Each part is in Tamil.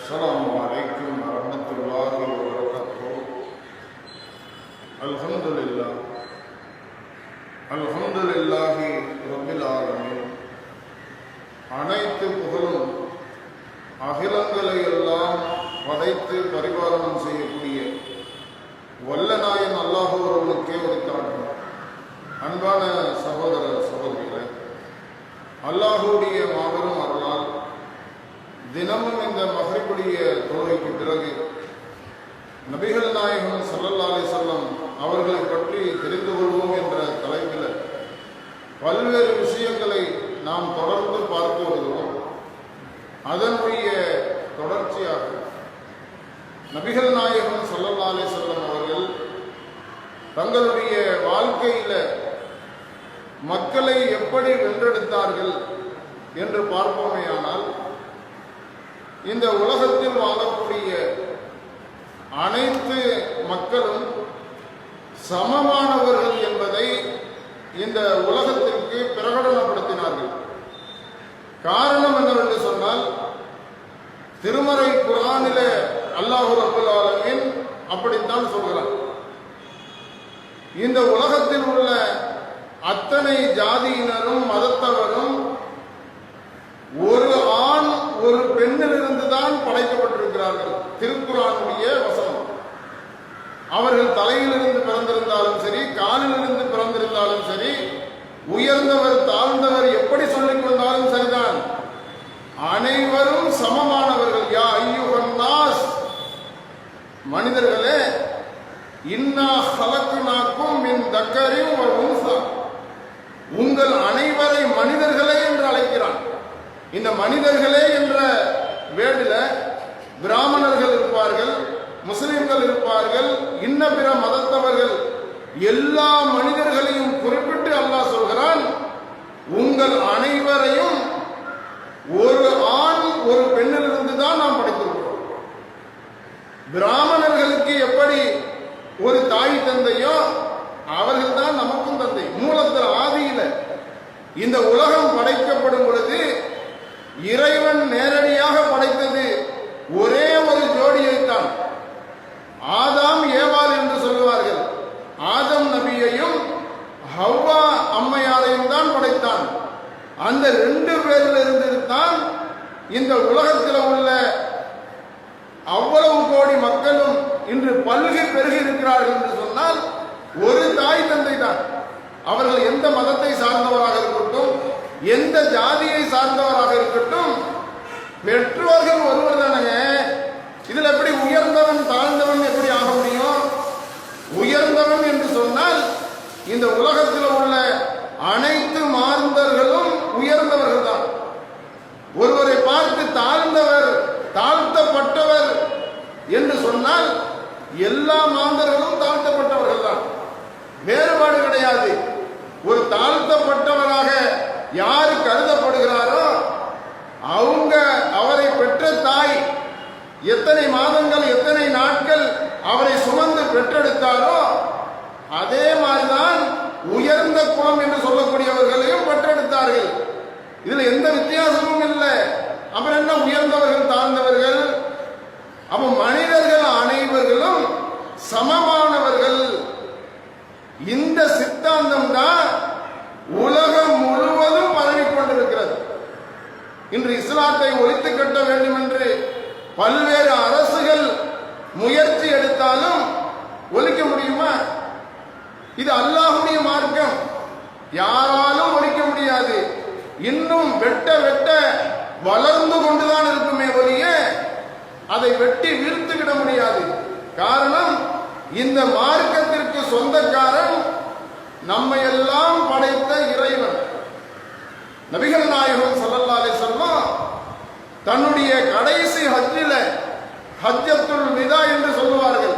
السلام عليكم ورحمة الله وبركاته الحمد لله الحمد لله رب العالمين அனைத்து புகழும் அகிலங்களை எல்லாம் படைத்து பரிபாலனம் செய்யக்கூடிய வல்லநாயன் அல்லாஹ் ஒருவனுக்கே உரித்தாட்டும் அன்பான சகோதர இந்த தொழுகைக்கு பிறகு நபிகள் நாயகம் சல்லல்லா அலிசல்லம் அவர்களை பற்றி தெரிந்து கொள்வோம் என்ற தலைப்பில் பல்வேறு விஷயங்களை நாம் தொடர்ந்து பார்த்து வருகிறோம் அதனுடைய தொடர்ச்சியாக நபிகள் நாயகம் சல்லல்லா அலிசல்லம் அவர்கள் தங்களுடைய வாழ்க்கையில் மக்களை எப்படி வென்றெடுத்தார்கள் என்று பார்ப்போமேயானால் இந்த உலகத்தில் வாழக்கூடிய அனைத்து மக்களும் சமமானவர்கள் என்பதை இந்த உலகத்திற்கு பிரகடனப்படுத்தினார்கள். காரணம் என்னவென்று சொன்னால் திருமறை குரானில அல்லாஹு அபுல் ஆலமின் அப்படித்தான் சொல்கிறார். இந்த உலகத்தில் உள்ள அத்தனை ஜாதியினரும் மதத்தவரும் ஒரு ஆண் ஒரு பெண்ணிலிருந்து தான் படைக்கப்பட்டிருக்கிறார்கள் திருக்குறானுடைய வசனம் அவர்கள் தலையிலிருந்து பிறந்திருந்தாலும் சரி காலிலிருந்து பிறந்திருந்தாலும் சரி உயர்ந்தவர் தாழ்ந்தவர் எப்படி சொல்லிக் கொண்டாலும் சரிதான். அனைவரும் சமமானவர்கள். யா ஐயுகன்னாஸ் மனிதர்களே இன்னா ஹலக்குனாக்கும் மின் தக்கரையும் ஒரு உன்சா. உங்கள் அனைவரை மனிதர்களே என்று அழைக்கிறான். இந்த மனிதர்களே என்ற வேடில பிராமணர்கள் இருப்பார்கள். முஸ்லிம்கள் இருப்பார்கள் இன்ன பிற மதத்தவர்கள் எல்லா மனிதர்களையும் குறிப்பிட்டு அல்லாஹ் சொல்கிறான் உங்கள் அனைவரையும் ஒரு ஆண் ஒரு பெண்ணிலிருந்து தான் நாம் படைத்திருக்கிறோம். பிராம எப்படி ஒரு தாய் தந்தையோ அவர்கள் தான் நமக்கும் தந்தை மூலத்தில் ஆதியில இந்த உலகம் படைக்கப்படும் பொழுது இறைவன் நேரடியாக படைத்தது ஒரே ஒரு ஜோடியைத்தான் ஆதாம் ஏவாள் என்று சொல்லுவார்கள் ஆதம் நபியையும் ஹவ்வா அம்மையாரையும் படைத்தான். அந்த ரெண்டு பேரில் இருந்து தான் இந்த உலகத்தில் உள்ள அவ்வளவு கோடி மக்களும் இன்று பல்கி பெருகி இருக்கிறார்கள் என்று சொன்னால் ஒரு தாய் தந்தை தான். அவர்கள் எந்த மதத்தை சார்ந்தவராக இருக்கட்டும் எந்த ஜாதியை சார்ந்தவராக இருக்கட்டும் பெற்றோர்கள் ஒருவர் தானங்க. இதுல எப்படி உயர்ந்தவன் தாழ்ந்தவன் எப்படி ஆக முடியும்? உயர்ந்தவன் என்று சொன்னால் இந்த உலகத்தில் உள்ள அனைத்து மாந்தர்களும் உயர்ந்தவர்கள் தான் ஒருவரை பார்த்து தாழ்ந்தவர் தாழ்த்தப்பட்டவர் என்று சொன்னால் எல்லா மாந்தர்களும் தாழ்த்தப்பட்டவர்கள் தான் வேறுபாடு கிடையாது. ஒரு தாழ்த்தப்பட்டவராக யார் கருதப்படுகிறாரோ அவங்க அவரை பெற்ற தாய் எத்தனை மாதங்கள் எத்தனை நாட்கள் அவரை சுமந்து பெற்றெடுத்தாரோ அதே உயர்ந்த குலம் என்று சொல்லக்கூடியவர்களையும் பெற்றெடுத்தார்கள் இதுல எந்த வித்தியாசமும் இல்லை. அப்புறம் என்ன உயர்ந்தவர்கள் தாழ்ந்தவர்கள்? அப்ப மனிதர்கள் அனைவர்களும் சமமானவர்கள். இந்த சித்தாந்தம் தான் உலகம் முழுவதும் பரவி கொண்டிருக்கிறது இன்று இஸ்லாத்தை ஒழித்து கட்ட வேண்டும் என்று பல்வேறு அரசுகள் முயற்சி எடுத்தாலும் ஒழிக்க முடியுமா? இது அல்லாஹுடைய மார்க்கம். யாராலும் ஒழிக்க முடியாது. இன்னும் வெட்ட வெட்ட வளர்ந்து கொண்டுதான் இருக்குமே ஒழிய அதை வெட்டி வீழ்த்து முடியாது. காரணம் இந்த மார்க்கத்திற்கு சொந்தக்காரன் நம்மை எல்லாம் படைத்த இறைவன். நபிகள் நாயகம் சல்லல்லாலே அலிசல்லாம் தன்னுடைய கடைசி ஹஜ்ஜில ஹஜ்ஜத்துள் விதா என்று சொல்லுவார்கள்.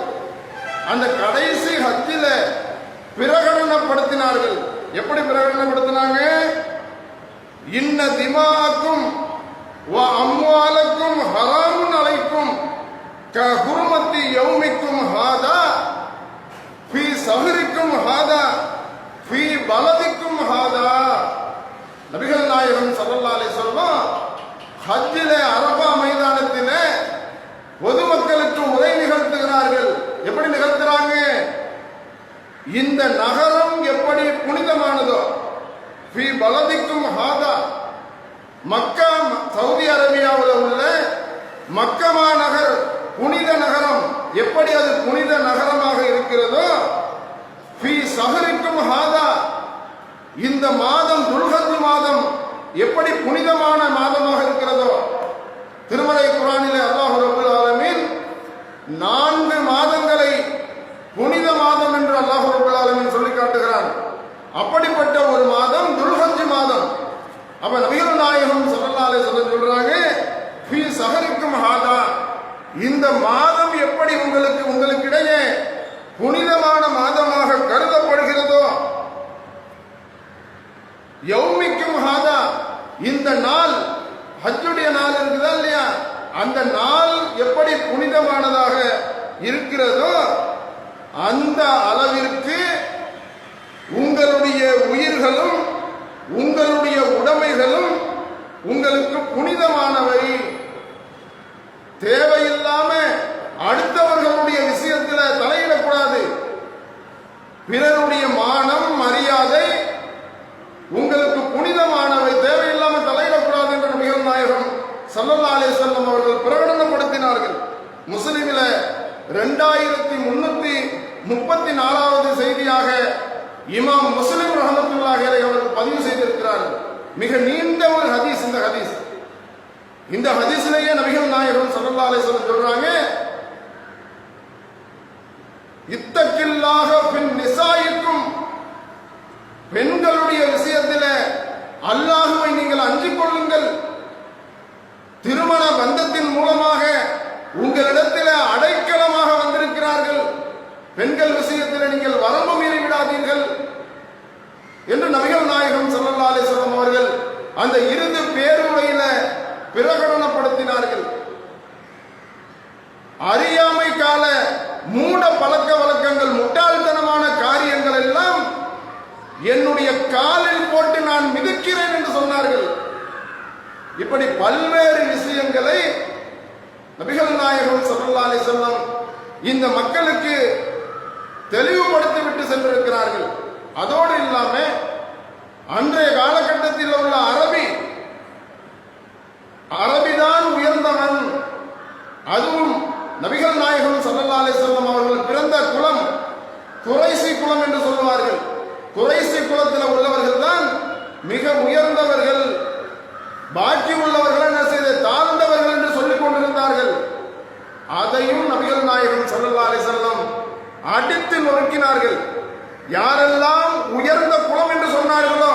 அந்த கடைசி ஹஜ்ஜில பிரகடனப்படுத்தினார்கள். எப்படி பிரகடனப்படுத்தினாங்க? இன்ன திமாக்கும் அம்மாலுக்கும் ஹராமுன் அழைக்கும் குருமத்தி யௌமிக்கும் ஹாதா ஃபி சஹரிக்கும் ஹாதா ஃபி பலதிக்கும் ஹாதா. நபிகள் நாயகம் சல்லல்லா அலைஹி வஸல்லம் ஹஜ்ஜிலே அரபா மைதானத்திலே பொதுமக்களுக்கு உரை நிகழ்த்துகிறார்கள். எப்படி நிகழ்த்துறாங்க? இந்த நகரம் எப்படி புனிதமானதோ ஃபி பலதிக்கும் ஹாதா மக்கா சவுதி அரேபியாவில் உள்ள மக்கமா நகர் புனித நகரம் எப்படி அது புனித நகரமாக இருக்கிறதோ ஃபி சஹரிக்கும் ஹாதா இந்த மாதம் துல்கத் மாதம் எப்படி புனிதமான மாதமாக இருக்கிறதோ திருமலை குரானிலே அல்லாஹ் ரபுல் ஆலமீன் நான்கு மாதங்களை புனித மாதம் என்று அல்லாஹ் ரபுல் ஆலமீன் சொல்லி காட்டுகிறான் அப்படிப்பட்ட ஒரு மாதம் துல்ஹஜ் மாதம். அப்ப நபிகள் நாயகம் ஸல்லல்லாஹு சொல்ல சொல்றாங்க ஃபீ ஹாதா. இந்த மாதம் எப்படி உங்களுக்கு உங்களுக்கு இடையே புனிதமான மாதமாக கருதப்படுகிறதோ யௌமிக்கும் ஹாதா. இந்த நாள் ஹஜ்ஜுடைய நாள் இருக்குதா இல்லையா? அந்த நாள் எப்படி புனிதமானதாக இருக்கிறதோ அந்த அளவிற்கு உயிர்களும் உங்களுடைய உடைமைகளும் உங்களுக்கு புனிதமானவை. தேவையில்லாம அடுத்தவர்களுடைய விஷயத்துல தலையிடக்கூடாது. பிறருடைய மானம் மரியாதை உங்களுக்கு புனிதமானவை. தேவையில்லாம தலையிடக்கூடாது என்று நபிகள் நாயகம் சல்லல்லா அலே செல்லம் அவர்கள் பிரகடனப்படுத்தினார்கள். முஸ்லிமில ரெண்டாயிரத்தி முன்னூத்தி முப்பத்தி நாலாவது செய்தியாக இமாம் முஸ்லிம் ரஹமத்துல்லாஹி அலைஹி அவர்கள் பதிவு செய்திருக்கிறார்கள். மிக நீண்ட ஒரு ஹதீஸ் இந்த ஹதீஸ். இந்த ஹதீஸ்லயே நபிகள் நாயகம் சல்லா அலைஹி வஸல்லம் சொல்றாங்க இத்தக்கில்லாக பின் நிசாயிக்கும் பெண்களுடைய விஷயத்தில் அல்லாஹுவை நீங்கள் அஞ்சிக் கொள்ளுங்கள். திருமண பந்தத்தின் மூலமாக உங்களிடத்தில் அடைக்கலமாக வந்திருக்கிறார்கள். பெண்கள் விஷயத்தில் நீங்கள் வரம்பு மீறி என்று நபிகள் நாயகம் சல்லா அலைஹி அவர்கள் அந்த இறுதி பேருரையில பிரகடனப்படுத்தினார்கள். அறியாமை கால மூட பழக்க வழக்கங்கள் முட்டாள்தனமான காரியங்கள் எல்லாம் என்னுடைய காலில் போட்டு நான் மிதிக்கிறேன் என்று சொன்னார்கள். இப்படி பல்வேறு விஷயங்களை நபிகள் நாயகம் சல்லா அலைஹி இந்த மக்களுக்கு தெளிவுபடுத்தி விட்டு சென்றிருக்கிறார்கள். அதோடு இல்லாம அன்றைய காலகட்டத்தில் உள்ள அரபி அரபிதான் உயர்ந்தவன். அதுவும் நபிகள் நாயகம் சல்லா அலி வஸல்லம் அவர்கள் பிறந்த குலம் குறைசி குலம் என்று சொல்லுவார்கள். குறைசி குலத்தில் உள்ளவர்கள் தான் மிக உயர்ந்தவர்கள். பாக்கி உள்ளவர்கள் என்ன செய்த தாழ்ந்தவர்கள் என்று சொல்லிக் கொண்டிருந்தார்கள். அதையும் நபிகள் நாயகம் சல்லா அலி வஸல்லம் அடித்து நொறுக்கினார்கள் யாரெல்லாம் உயர்ந்த குலம் என்று சொன்னார்களோ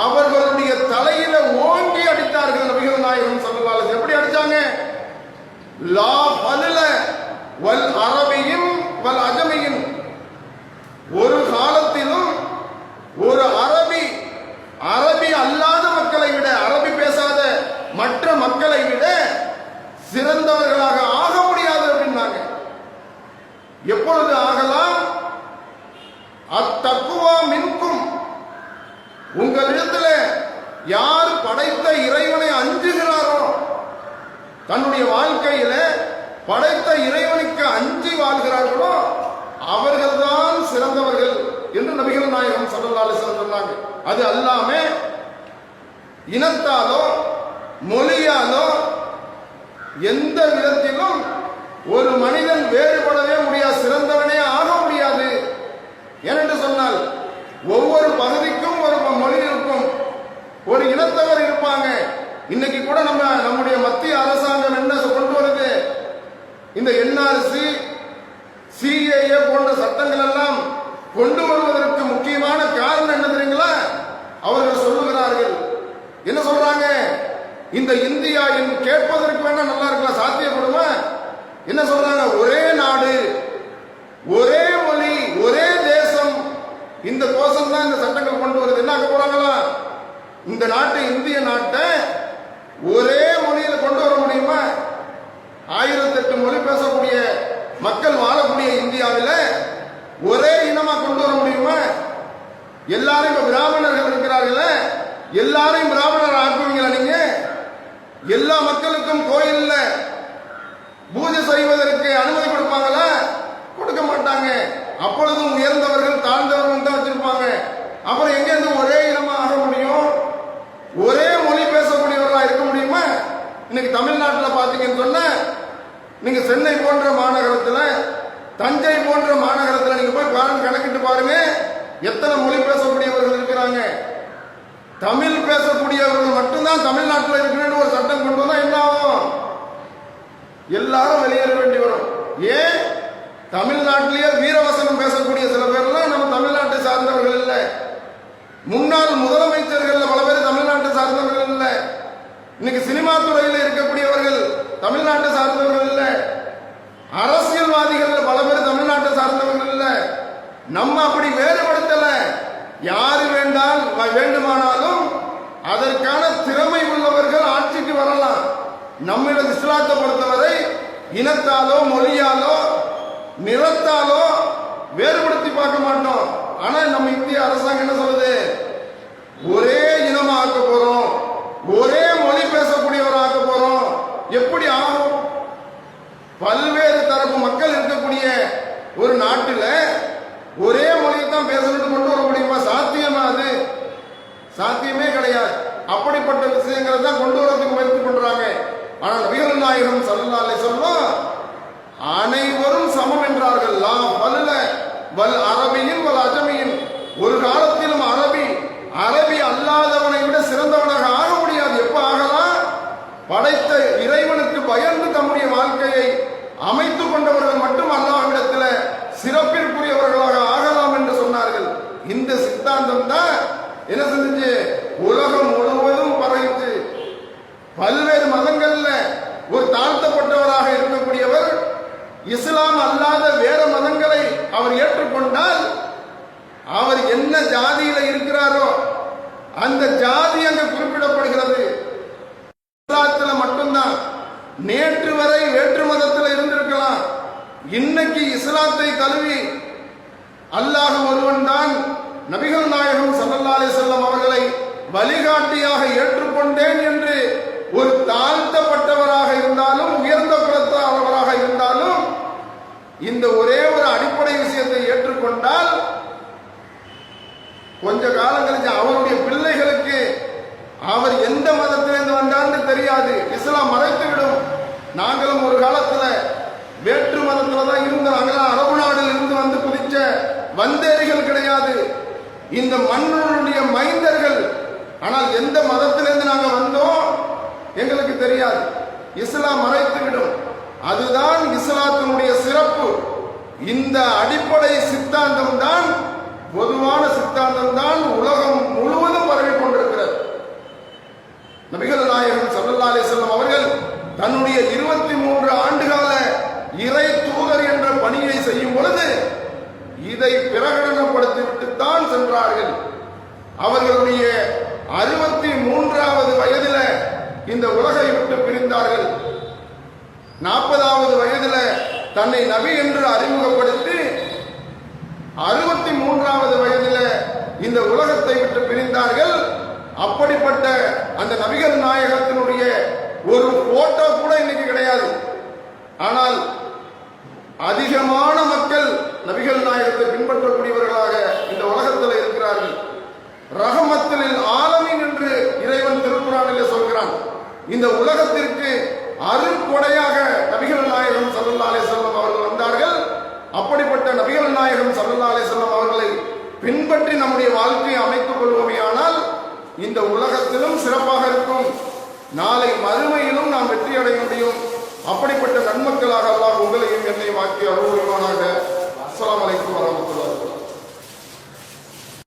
அவர்களுடைய தலையில ஓங்கி அடித்தார்கள் நபிகள் நாயகம் ஸல்லல்லாஹு எப்படி அடிச்சாங்க? லா பலுல வல் அரபியும் வல் அஜமியின். ஒரு காலத்திலும் ஒரு அரபி அரபி அல்லாத மக்களை விட அரபி பேசாத மற்ற மக்களை விட சிறந்தவர்களாக உங்களிடத்துல யார் படைத்த இறைவனை அஞ்சுகிறாரோ தன்னுடைய வாழ்க்கையில படைத்த இறைவனுக்கு அஞ்சி வாழ்கிறார்களோ அவர்கள்தான் சிறந்தவர்கள் என்று நபிகள் நாயகம் ஸல்லல்லாஹு அலைஹி சொன்னாங்க. அது அல்லாம இனத்தாலோ மொழியாலோ எந்த விதத்திலும் ஒரு மனிதன் வேறுபடவே முடியாது சிறந்தவனே ஆக முடியாது. ஏனென்று சொன்னால் ஒவ்வொரு பகுதிக்கும் ஒரு மொழி இருக்கும். ஒரு இனத்தவர் இருப்பாங்க. இன்னைக்கு கூட நம்ம நம்முடைய மத்திய அரசாங்கம் என்ன கொண்டு வருது? இந்த என்ஆர்சி சிஏஏ போன்ற சட்டங்கள் எல்லாம் கொண்டு வருவதற்கு முக்கியமான காரணம் என்ன தெரியுங்களா? அவர்கள் சொல்லுகிறார்கள். என்ன சொல்றாங்க? இந்த இந்தியா என் கேட்பதற்கு வேணா நல்லா இருக்கலாம். சாத்தியப்படுமா? என்ன சொல்றாங்க? ஒரே நாடு ஒரே மொழி ஒரே தேசம் இந்த கோஷம் தான் இந்த சட்டங்கள் கொண்டு வருது. என்ன போறாங்களா இந்த நாட்டை இந்திய நாட்டை ஒரே மொழியில கொண்டு வர முடியுமா? ஆயிரத்தி எட்டு மொழி பேசக்கூடிய மக்கள் வாழக்கூடிய இந்தியாவில் ஒரே இனமா கொண்டு வர முடியுமா? எல்லாரும் இப்ப பிராமணர்கள் இருக்கிறார்களே. எல்லாரையும் பிராமணர் ஆக்குவீங்களா நீங்க? எல்லா மக்களுக்கும் கோயில்ல பூஜை செய்வதற்கு அனுமதி கொடுப்பாங்களா? கொடுக்க மாட்டாங்க. அப்பொழுதும் உயர்ந்தவர்கள் தாழ்ந்தவர்கள் அப்புறம் எங்க இருந்து ஒரே இனமா ஆக முடியும்? ஒரே மொழி பேசக்கூடியவர்களா இருக்க முடியுமா? இன்னைக்கு தமிழ்நாட்டில் பாத்தீங்கன்னு சொன்ன நீங்க சென்னை போன்ற மாநகரத்துல தஞ்சை போன்ற மாநகரத்துல நீங்க போய் பாருங்க கணக்கிட்டு பாருங்க எத்தனை மொழி பேசக்கூடியவர்கள் இருக்கிறாங்க. தமிழ் பேசக்கூடியவர்கள் மட்டும்தான் தமிழ்நாட்டில் இருக்கிறேன்னு ஒரு சட்டம் கொண்டு வந்தா என்ன ஆகும்? எல்லாரும் வெளியேற வேண்டி வரும். ஏன்? தமிழ்நாட்டிலேயே வீரவசனம் பேசக்கூடிய சில பேர்லாம் நம்ம தமிழ்நாட்டை சார்ந்தவர்கள் இல்லை. முன்னாள் முதலமைச்சர்கள் பல பேர் தமிழ்நாட்டை சார்ந்தவர்கள் இல்லை. இன்னைக்கு சினிமா துறையில் இருக்கக்கூடியவர்கள் தமிழ்நாட்டை சார்ந்தவர்கள் இல்லை. அரசியல்வாதிகள் பல பேர் தமிழ்நாட்டை சார்ந்தவர்கள் இல்லை. நம்ம அப்படி வேறுபடுத்தல. யாரு வேண்டால் வேண்டுமானாலும் அதற்கான திறமை உள்ளவர்கள் ஆட்சிக்கு வரலாம். நம்மிடம் இஸ்லாத்தை பொறுத்தவரை இனத்தாலோ மொழியாலோ நிறத்தாலோ வேறுபடுத்தி பார்க்க மாட்டோம். ஆனா நம்ம இந்திய அரசாங்கம் என்ன சொல்லுது? ஒரே இனமா ஆக்க போறோம். ஒரே மொழி பேசக்கூடியவர் ஆக்க போறோம். எப்படி ஆகும்? பல்வேறு தரப்பு மக்கள் இருக்கக்கூடிய ஒரு நாட்டில் ஒரே மொழியை தான் பேசணும்னு கொண்டு வர முடியுமா? சாத்தியமா அது? சாத்தியமே கிடையாது. அப்படிப்பட்ட விஷயங்களை தான் கொண்டு வரதுக்கு முயற்சி பண்றாங்க. ஆனால் வீரன் நாயகம் சல்லல்லாஹு அலைஹி அனைவரும் சமம் என்றார்கள். பல்ல வல் அரபியின் வல் அஜமியின் ஒரு காலத்திலும் அரபி அரபி அல்லாதவனை விட சிறந்தவனாக ஆக முடியாது எப்ப ஆகலாம் படைத்த இறைவனுக்கு பயந்து தம்முடைய வாழ்க்கையை அமைத்துக் கொண்டவர்கள் மட்டும் அல்லாஹ்விடத்தில் சிறப்பிற்குரியவர்களாக ஆகலாம் என்று சொன்னார்கள் இந்த சித்தாந்தம் தான் என்ன செஞ்சு உலகம் முழுவதும் பரவிச்சு பல்வேறு மதங்கள்ல ஒரு தாழ்த்தப்பட்டவராக இருக்கக்கூடியவர் இஸ்லாம் அல்லாத வேற மதங்களை அவர் ஏற்றுக்கொண்டால் அவர் என்ன ஜாதியில இருக்கிறாரோ அந்த ஜாதி அங்கு குறிப்பிடப்படுகிறது. இஸ்லாத்துல மட்டும்தான். நேற்று வரை வேற்று மதத்தில் இருந்திருக்கலாம். இன்னைக்கு இஸ்லாத்தை தழுவி அல்லாஹ் ஒருவன் தான் நபிகள் நாயகம் சல்லல்லா அலைஹி வஸல்லம் அவர்களை வழிகாட்டியாக ஏற்றுக்கொண்டேன் என்று ஒரு தாழ்த்தப்பட்டவராக இருந்தாலும் உயர்ந்த குலத்தவராக இருந்தாலும் இந்த ஒரே ஒரு அடிப்படை விஷயத்தை ஏற்றுக்கொண்டால் கொஞ்ச காலம் கழிச்சு அவருடைய பிள்ளைகளுக்கு அவர் எந்த மதத்திலிருந்து வந்தார்னு தெரியாது. இஸ்லாம் மறைத்து விடும் நாங்களும் ஒரு காலத்துல வேற்று மதத்துல தான் இருந்தோம். நாங்களாம் அரபு நாடில் இருந்து வந்து குதிச்ச வந்தேரிகள் கிடையாது. இந்த மன்னனுடைய மைந்தர்கள். ஆனால் எந்த மதத்திலிருந்து நாங்க வந்தோம்? எங்களுக்கு தெரியாது. இஸ்லாம் மறைத்து விடும் அதுதான் இஸ்லாத்தினுடைய சிறப்பு. இந்த அடிப்படை சித்தாந்தம் தான் பொதுவான சித்தாந்தம் தான் உலகம் முழுவதும் பரவி கொண்டிருக்கிறது. நபிகள் நாயகன் சல்லல்லாஹு அலைஹி வஸல்லம் அவர்கள் தன்னுடைய இருபத்தி மூன்று ஆண்டுகால இறை தூதர் என்ற பணியை செய்யும் பொழுது இதை பிரகடனப்படுத்திவிட்டு தான் சென்றார்கள். அவர்களுடைய அறுபத்தி மூன்றாவது வயதில இந்த உலகை விட்டு பிரிந்தார்கள். நாற்பதாவது வயதில் தன்னை நபி என்று அறிமுகப்படுத்தி அறுபத்தி மூன்றாவது வயதில் இந்த உலகத்தை விட்டு பிரிந்தார்கள். அப்படிப்பட்ட அந்த நபிகள் நாயகத்தினுடைய ஒரு போட்டோ கூட இன்னைக்கு கிடையாது. ஆனால் அதிகமான மக்கள் நபிகள் நாயகத்தை பின்பற்றக்கூடியவர்களாக இந்த உலகத்தில் இருக்கிறார்கள். ரஹமத்தில் ஆலமின் என்று இறைவன் திருக்குறானிலே சொல்கிறான். இந்த உலகத்திற்கு அருட்கொடையாக நபிகள் நாயகம் சல்லல்லா அலிசல்லம் அவர்கள் வந்த அப்படிப்பட்ட நபிகள் நாயகம் சல்லல்லா அலிசல்லம் அவர்களை பின்பற்றி நம்முடைய வாழ்க்கையை அமைத்துக் கொள்வோமேயானால் இந்த உலகத்திலும் சிறப்பாக இருக்கும். நாளை மறுமையிலும் நாம் வெற்றி அடைய முடியும். அப்படிப்பட்ட நன்மக்களாக அல்லாஹ் உங்களையும் என்னையும் ஆக்கி அருள்வானாக அஸ்ஸலாமு அலைக்கும் வரமத்துள்ளார்கள்